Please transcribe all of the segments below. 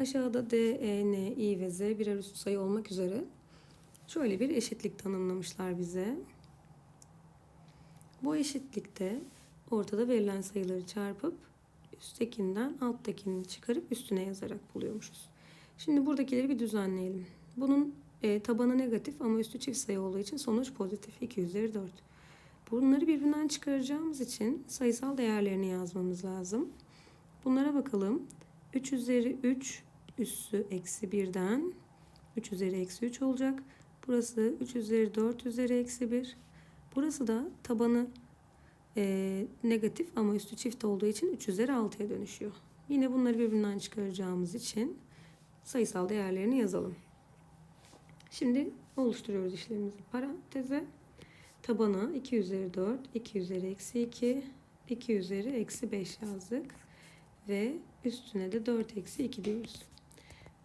Aşağıda D, E, N, I ve Z birer üst sayı olmak üzere şöyle bir eşitlik tanımlamışlar bize. Bu eşitlikte ortada verilen sayıları çarpıp üsttekinden alttakini çıkarıp üstüne yazarak buluyormuşuz. Şimdi buradakileri bir düzenleyelim. Bunun e, tabanı negatif ama üstü çift sayı olduğu için sonuç pozitif. 2 üzeri 4. Bunları birbirinden çıkaracağımız için sayısal değerlerini yazmamız lazım. Bunlara bakalım. 3 üzeri 3 üssü eksi 1'den 3 üzeri eksi 3 olacak. Burası 3 üzeri 4 üzeri eksi 1. Burası da tabanı e, negatif ama üstü çift olduğu için 3 üzeri 6'ya dönüşüyor. Yine bunları birbirinden çıkaracağımız için sayısal değerlerini yazalım. Şimdi oluşturuyoruz işlemimizi. Paranteze tabana 2 üzeri 4, 2 üzeri eksi 2, 2 üzeri eksi 5 yazdık. Ve üstüne de 4 eksi 2 diyoruz.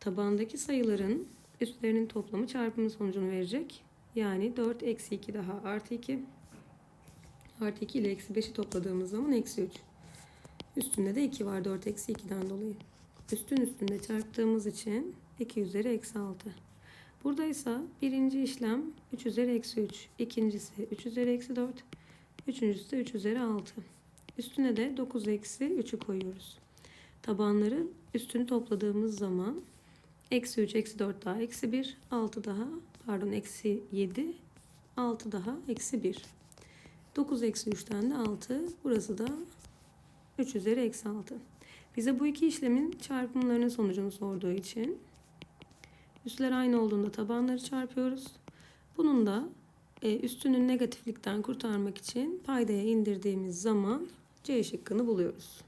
Tabandaki sayıların üstlerinin toplamı çarpımı sonucunu verecek. Yani 4 eksi 2 daha artı 2. Artı 2 ile eksi 5'i topladığımız zaman eksi 3. Üstünde de 2 var 4 eksi 2'den dolayı. Üstün üstünde çarptığımız için 2 üzeri eksi 6. Buradaysa birinci işlem 3 üzeri eksi 3. ikincisi 3 üzeri eksi 4. Üçüncüsü de 3 üzeri 6. Üstüne de 9 eksi 3'ü koyuyoruz. Tabanları üstünü topladığımız zaman eksi 3 eksi 4 daha eksi 1 6 daha pardon eksi 7 6 daha eksi 1. 9 eksi 3'ten de 6 burası da 3 üzeri eksi 6. Bize bu iki işlemin çarpımlarının sonucunu sorduğu için üstler aynı olduğunda tabanları çarpıyoruz. Bunun da e, üstünün negatiflikten kurtarmak için paydaya indirdiğimiz zaman C şıkkını buluyoruz.